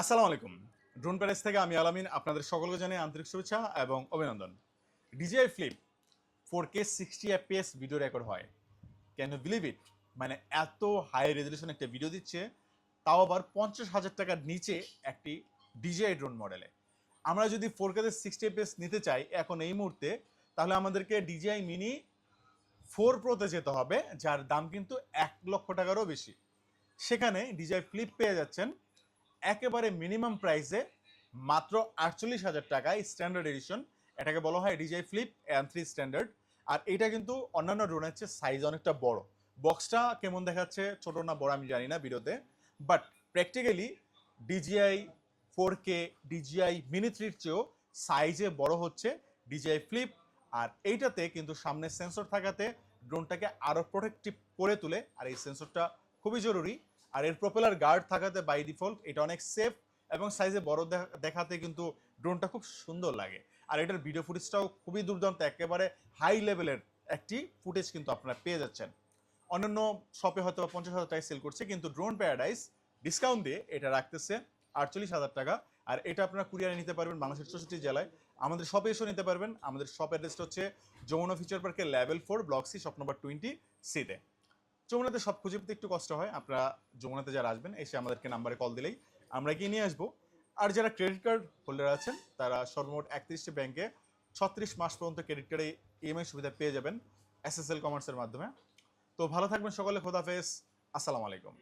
আসসালামু আলাইকুম। ড্রোন প্যারেস থেকে আমি আলামিন, আপনাদের সকলকে জানাই আন্তরিক শুভেচ্ছা এবং অভিনন্দন। DJI flip four K sixty FPS video record হয়। ক্যান ইউ বিলিভ ইট মানে এত হাই রেজলিউশন একটা ভিডিও দিচ্ছে, তাও আবার পঞ্চাশ হাজার টাকার নিচে একটি ডিজিআই ড্রোন মডেলে আমরা যদি ফোর কে সিক্সটি এফপিএস নিতে চাই এখন এই মুহূর্তে, তাহলে আমাদেরকে ডিজিআই মিনি ফোর প্রোতে যেতে হবে, যার দাম কিন্তু এক লক্ষ টাকারও বেশি। সেখানে ডিজিআই ফ্লিপ পেয়ে যাচ্ছেন একেবারে মিনিমাম প্রাইসে মাত্র আটচল্লিশ হাজার টাকায় স্ট্যান্ডার্ড এডিশন এটাকে বলা হয় DJI flip M three standard আর এটা কিন্তু অন্যান্য ড্রোনের চেয়ে সাইজ অনেকটা বড়। বক্সটা কেমন দেখাচ্ছে, ছোট না বড় আমি জানি না ভিডিওতে but practically DJI four K DJI mini থ্রির চেয়েও সাইজে বড় হচ্ছে ডিজিআই ফ্লিপ আর এইটাতে কিন্তু সামনে সেন্সর থাকাতে ড্রোনটাকে আরও প্রোটেক্টিভ করে তোলে। আর এই সেন্সরটা খুবই জরুরি। আর এর প্রপেলার গার্ড থাকাতে বাই ডিফল্ট এটা অনেক সেফ এবং সাইজে বড় দেখা- দেখাতে কিন্তু ড্রোনটা খুব সুন্দর লাগে। আর এটার ভিডিও ফুটেজটাও খুবই দুর্দান্ত, একেবারে হাই লেভেলের একটি ফুটেজ কিন্তু আপনারা পেয়ে যাচ্ছেন। অন্যান্য শপে হয়তো পঞ্চাশ হাজার টাকায় সেল করছে, কিন্তু ড্রোন প্যারাডাইস ডিসকাউন্ট দিয়ে এটা রাখতেছে আটচল্লিশ হাজার টাকা। আর এটা আপনারা কুরিয়ারে নিতে পারবেন বাংলাদেশের চৌষট্টি জেলায়। আমাদের শপে এসেও নিতে পারবেন। আমাদের শপ অ্যাড্রেসটা হচ্ছে যমুনা ফিচার পার্কের level four block C shop number twenty সিতে যমুনাতে সব খুঁজে পেতে একটু কষ্ট হয়। আপনারা যমুনাতে যারা আসবেন, এসে আমাদেরকে নাম্বারে কল দিলেই আমরা গিয়ে নিয়ে আসব। আর যারা ক্রেডিট কার্ড হোল্ডার আছেন, তারা সর্বমোট একত্রিশটি ব্যাংকে ছত্রিশ মাস পর্যন্ত ক্রেডিট কার্ডে ইএমআই সুবিধা পেয়ে যাবেন এসএসএল কমার্সের মাধ্যমে। তো ভালো থাকবেন সকলে খোদাফেজ আসসালামু আলাইকুম।